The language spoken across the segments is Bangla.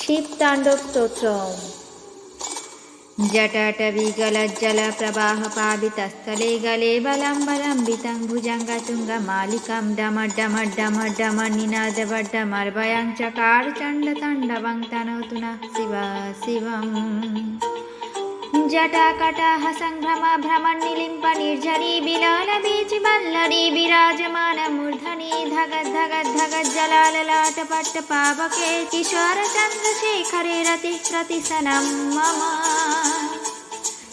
শিবতাণ্ডব স্তোত্রম जटाटविगलज्जलप्रवाहपावितस्थले गले बलं बलम्बितं भुजङ्गतुङ्गमालिकं डमड्डमड्डमड्डमर्निनादवड्डमर्वयं चकार चण्डताण्डवं तनोतु नः शिव शिवम् జటాకటా సంభ్రమ భ్రమ నిలింప నిర్జరి బిలాల బీచి మల్లరి విరాజమాన మూర్ధని ధగద్ ధగద్ జలాలలాట పట్ట పావకే కిశోర చంద్రశేఖరే రతి ప్రతి సనం మమ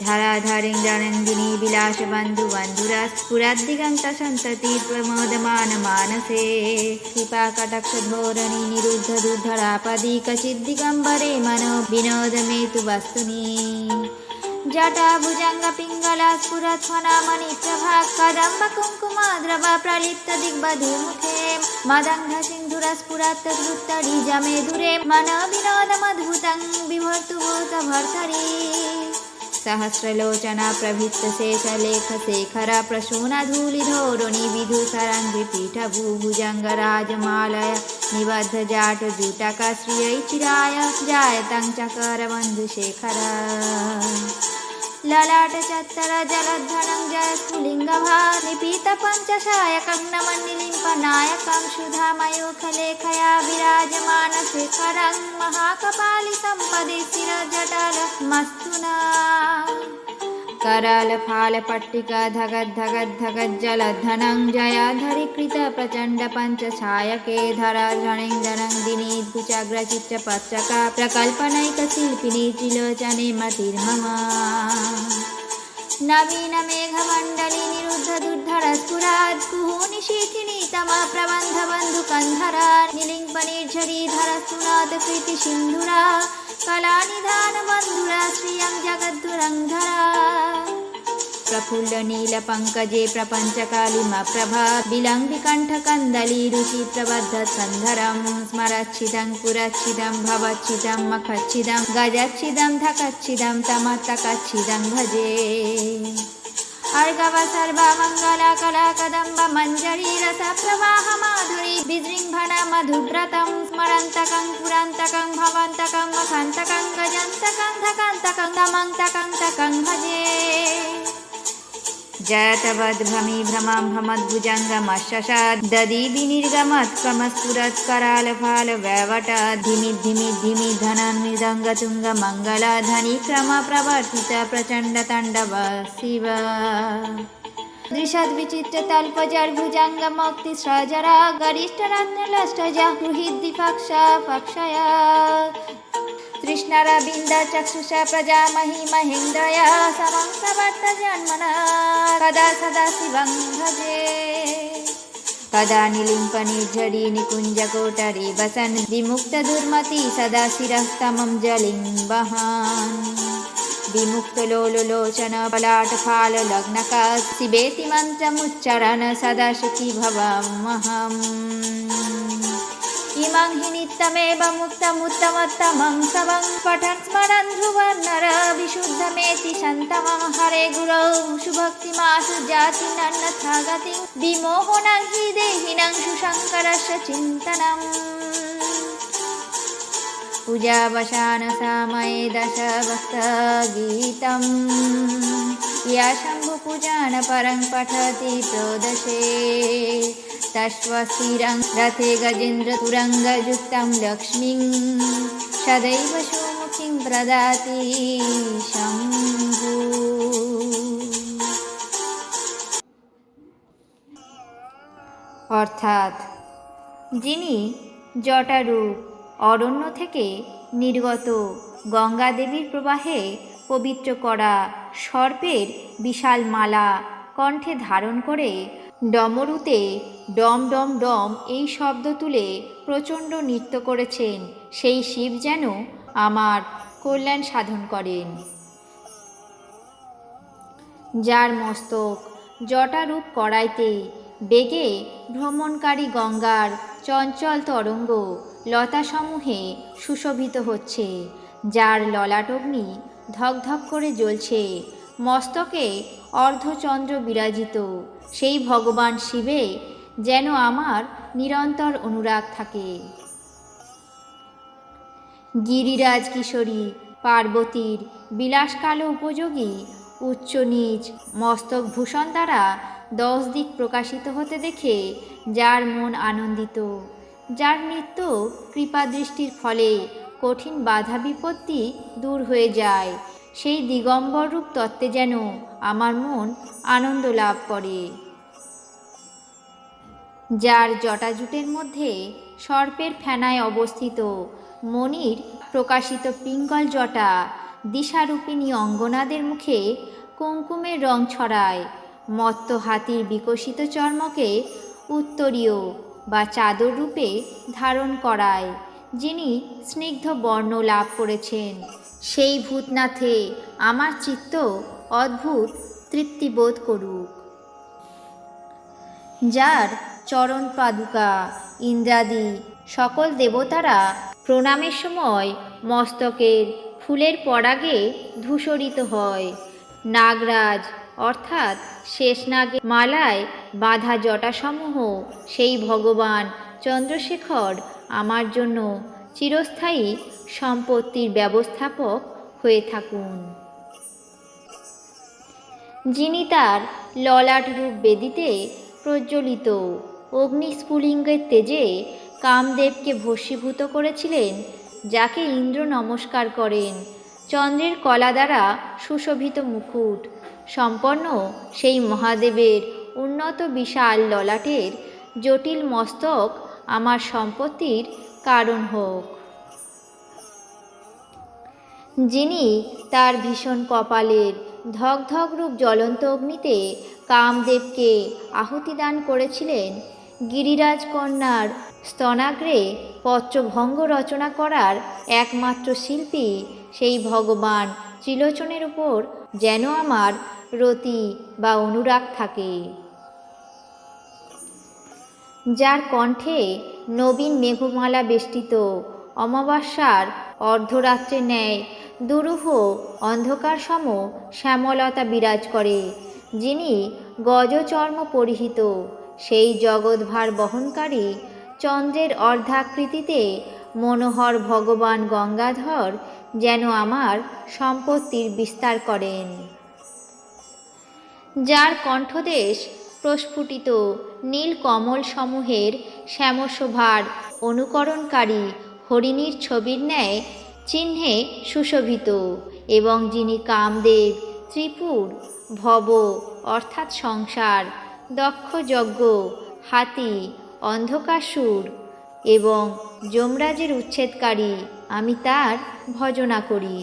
ধারাধারিং দানন্দিনী বিলাস বন্ধু বন্ধুরা স্ফুরাদ্দিগন্ত সন্ততি প্রমোদমান মানসে কৃপা কটক্ষ ধোরণী নিরুদ্ধ দুর্ধরাপদি কচিদ্দিগম্বরে মনো বিনোদমে তু বস্তুনি जटा भुजङ्गपिङ्गला स्फुरत्वनामणि प्रभा कदम्ब कुङ्कुमा द्रव प्रलिप्त दिग्बधुमुखे मदङ्घ सिन्धुरस्फुरत् जमे दुरे मन विनोदमद्भुतं विभर्तुभूत भर्तरि। सहस्रलोचना प्रभृत्तशेषलेखशेखर प्रसूनधूलिधोरुणि विधुसरङ्गिपीठभूभुजङ्गराजमालय निबद्धजाटजुटकश्रियैचिराय जायतं चकर बन्धुशेखर जलद्धनं जय स्फुलिङ्गभा निपीतपञ्चशायकं नमन्निलिम्पनायकं सुधामयूखलेखया विराजमानशेखरं महाकपालि सम्पदे शिरजटलमस्तु करालफालपट्टिका धगद्धगद्धगज्जलधनं जयाधरीकृत प्रचण्ड पञ्चछायके धराधणेन्दनन्दिनी कुचाग्रचित्रपत्रका प्रकल्पनैकशिल्पिनी त्रिलोचने मतिर्मम नवीनमेघमण्डली निरुद्ध दुर्धरस्फुरात् कुहूनिशीथिनी तमः प्रबन्धबन्धुकन्धरा निलिङ्पनिर्झरीधरस्तुनाथ कृतिसिन्धुरा कलानिधानबन्धुरा श्रियं जगद्धुरन्धरा प्रफुल्लनीलपङ्कजे प्रपञ्चकालिमप्रभा विलङ्बिकण्ठकन्दली रुचिप्रबद्धसन्धरं स्मरच्छिदं पुरच्छिदं भवच्छिदं मखच्छिदं गजच्छिदं धकच्छिदं तमतकच्छिदं भजे अर्गव सर्वमङ्गला कला कदम्ब मञ्जरी रसप्रवाह माधुरी विजृम्भण मधुव्रतं स्मरन्तकं पुरन्तकं भवन्तकं मखन्तकं गजन्तकं धकन्तकं दमन्तकं तकं भजे जयतवद्भ्रमी भ्रमां भ्रमद्भुजङ्गमशशाद् ददी विनिर्गमत्कमस्फुरत्करालफाल वैवटात् धिमि धिमि धिमि धनन्निदङ्गतुङ्गमङ्गला धनिक्रमप्रवर्तित प्रचण्डताण्डव शिव दृशद्विचित्रतल्पजर्भुजङ्गमौक्तिस्रजरा गरिष्ठरत्नलष्टजा गृहीद्विपक्षा पक्षया तृष्णरविन्दचक्षुष प्रजामहि महेन्द्रया समं प्रवर्तजन्मना कदा सदा शिवं भजे। कदा निलिम्पनिर्झरी निकुञ्जकोटरे वसन्। विमुक्तदुर्मति सदा शिरस्तमं जलिं वहान्। विमुक्तलोललोचन बलाटफाललग्नका शिवेति मन्त्रमुच्चरण सदा सुखी भवमहम् इमं हि नित्यमेव मुक्तमुत्तमोत्तमं सबं पठन् स्मरन् ध्रुवन् नर विशुद्धमेति सन्तमं हरे गुरौ सुभक्तिमासु जातिनन्नथा गतिं विमोहनं हि देहिनं सुशङ्करस्य चिन्तनम् पूजावसानसामये दशभक्तगीतं या शम्भुपूजान परं पठति प्रोदशे तस्वस्थिरं रथे गजेन्द्रतुरङ्गयुक्तं लक्ष्मीं सदैव सुमुखीं प्रदाति शम्भु অর্থাৎ যিনি জটারূপ অরণ্য থেকে নির্গত গঙ্গা দেবীর প্রবাহে পবিত্র করা সর্পের বিশাল মালা কণ্ঠে ধারণ করে ডমরুতে ডম ডম ডম এই শব্দ তুলে প্রচণ্ড নৃত্য করেছেন সেই শিব যেন আমার কল্যাণ সাধন করেন। যার মস্তক জটারূপ করাইতে বেগে ভ্রমণকারী গঙ্গার চঞ্চল তরঙ্গ লতাসমূহে সুশোভিত হচ্ছে, যার ললাটগ্নি ধকধক করে জ্বলছে মস্তকে অর্ধচন্দ্র বিরাজিত। সেই ভগবান শিবে যেন আমার নিরন্তর অনুরাগ থাকে। গিরিরাজ কিশোরী, পার্বতীর বিলাসকালো উপযোগী উচ্চ নীচ মস্তক ভূষণ দ্বারা দশ দিক প্রকাশিত হতে দেখে যার মন আনন্দিত, যার নৃত্য কৃপা দৃষ্টির ফলে কঠিন বাধা বিপত্তি দূর হয়ে যায়। সেই দিগম্বর রূপ তত্ত্বে যেন আমার মন আনন্দ লাভ করে। যার জটাজুটের মধ্যে সর্পের ফেনায় অবস্থিত মনির প্রকাশিত পিঙ্গল জটা দিশারূপিণী অঙ্গনাদের মুখে কুঙ্কুমের রং ছড়ায়, মত্ত হাতির বিকশিত চর্মকে উত্তরীয় বা চাদর রূপে ধারণ করায়। যিনি স্নিগ্ধ বর্ণ লাভ করেছেন। সেই ভূতনাথে আমার চিত্ত অদ্ভুত তৃপ্তিবোধ করুক। যার চরণ পাদুকা, ইন্দ্রাদি, সকল দেবতারা প্রণামের সময় মস্তকের ফুলের পরাগে ধূসরিত হয়। নাগরাজ, অর্থাৎ শেষনাগের মালায় বাঁধা জটাসমূহ সেই ভগবান চন্দ্রশেখর আমার জন্য চিরস্থায়ী সম্পত্তির ব্যবস্থাপক হয়ে থাকুন। যিনি তার ললাট রূপ বেদিতে প্রজ্বলিত অগ্নিস্ফুলিঙ্গের তেজে কামদেবকে ভস্মীভূত করেছিলেন, যাকে ইন্দ্র নমস্কার করেন, চন্দ্রের কলা দ্বারা সুশোভিত মুকুট, সম্পন্ন সেই মহাদেবের উন্নত বিশাল ললাটের জটিল মস্তক আমার সম্পত্তির কারণ হোক। যিনি তার ভীষণ কপালের ধক রূপ জ্বলন্ত অগ্নিতে কামদেবকে আহুতি দান করেছিলেন, গিরিরাজ কন্যার স্তনাগ্রে পত্রভঙ্গ রচনা করার একমাত্র শিল্পী সেই ভগবান ত্রিলোচনের উপর যেন আমার রতি বা অনুরাগ থাকে। যার কণ্ঠে নবীন মেঘমালা বেষ্টিত। অমাবস্যার অর্ধরাত্রে ন্যায় দুরূহ অন্ধকার সম শ্যামলতা বিরাজ করে, যিনি গজচর্ম পরিহিত। সেই জগৎভার বহনকারী চন্দ্রের অর্ধাকৃতিতে মনোহর ভগবান গঙ্গাধর যেন আমার সম্পত্তির বিস্তার করেন। যার কণ্ঠদেশ প্রস্ফুটিত নীল কমল সমূহের শ্যামশোভার অনুকরণকারী হরিণীর ছবির ন্যায় চিহ্নে সুশোভিত এবং যিনি কামদেব, ত্রিপুর, ভব অর্থাৎ সংসার, দক্ষ যজ্ঞ, হাতি অন্ধকাসুর এবং যমরাজের উচ্ছেদকারী আমি তার ভজনা করি।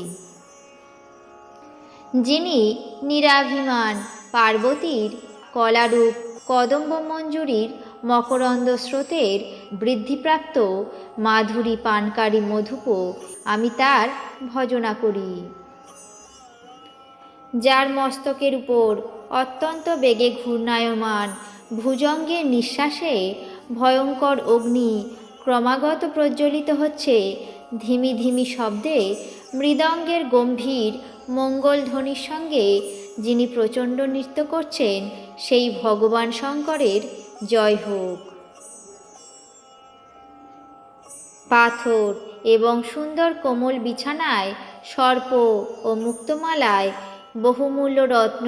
যিনি নিরাভিমান পার্বতীর কলারূপ, কদম্ব মঞ্জুরির মকরন্দ স্রোতের বৃদ্ধিপ্রাপ্ত মাধুরী পানকারী মধুপ আমি তার ভজনা করি। যার মস্তকের উপর অত্যন্ত বেগে ঘূর্ণায়মান ভুজঙ্গের নিঃশ্বাসে ভয়ঙ্কর অগ্নি ক্রমাগত প্রজ্বলিত হচ্ছে, ধিমি ধিমি শব্দে মৃদঙ্গের গম্ভীর মঙ্গলধ্বনির সঙ্গে যিনি প্রচণ্ড নৃত্য করছেন, সেই ভগবান শঙ্করের জয় হোক। পাথর এবং সুন্দর কোমল বিছানায় সর্প ও মুক্তমালায় বহুমূল্য রত্ন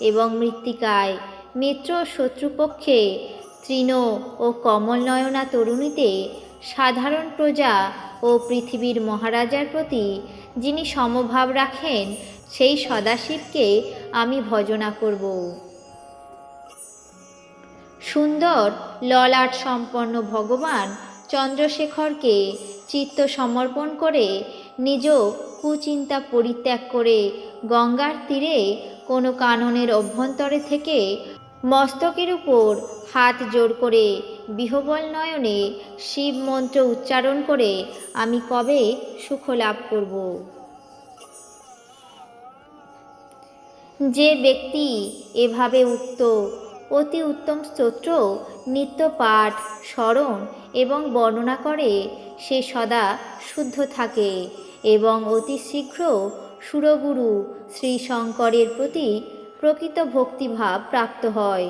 এবং মৃত্তিকায় মিত্র শত্রুপক্ষে তৃণ ও কমলনয়না তরুণীতে সাধারণ প্রজা ও পৃথিবীর মহারাজার প্রতি যিনি সমভাব রাখেন সেই সদাশিবকে আমি ভজনা করব। সুন্দর, ললাট সম্পন্ন ভগবান চন্দ্রশেখরকে চিত্ত সমর্পণ করে নিজ কুচিন্তা পরিত্যাগ করে গঙ্গার তীরে কোনো কাননের অভ্যন্তরে থেকে মস্তকের উপর হাত জোর করে বিহবল নয়নে শিব মন্ত্র উচ্চারণ করে আমি কবে সুখ লাভ করব? যে ব্যক্তি এভাবে উক্ত অতি উত্তম স্তোত্র, নিত্য পাঠ, স্মরণ এবং বর্ণনা করে, সে সদা শুদ্ধ থাকে এবং অতি শীঘ্র সুরগুরু শ্রী শঙ্করের প্রতি প্রকৃত ভক্তিভাব প্রাপ্ত হয়।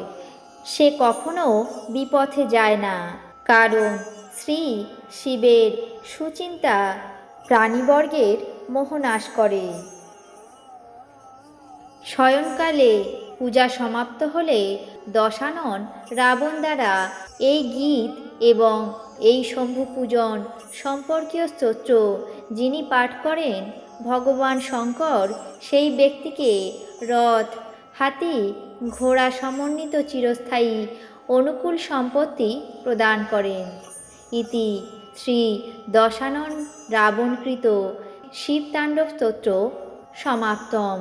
সে কখনো বিপথে যায় না, কারণ শ্রী শিবের সুচিন্তা প্রাণীবর্গের মোহনাশ করে। শয়নকালে পূজা সমাপ্ত হলে দশানন রাবণ দ্বারা এই গীত এবং এই শম্ভু পূজন সম্পর্কীয় স্তোত্র যিনি পাঠ করেন, ভগবান শঙ্কর সেই ব্যক্তিকে রথ, হাতি, ঘোড়া সমন্বিত চিরস্থায়ী অনুকূল সম্পত্তি প্রদান করেন। ইতি শ্রী দশানন রাবণকৃত শিবতাণ্ডব স্তোত্র সমাপ্তম।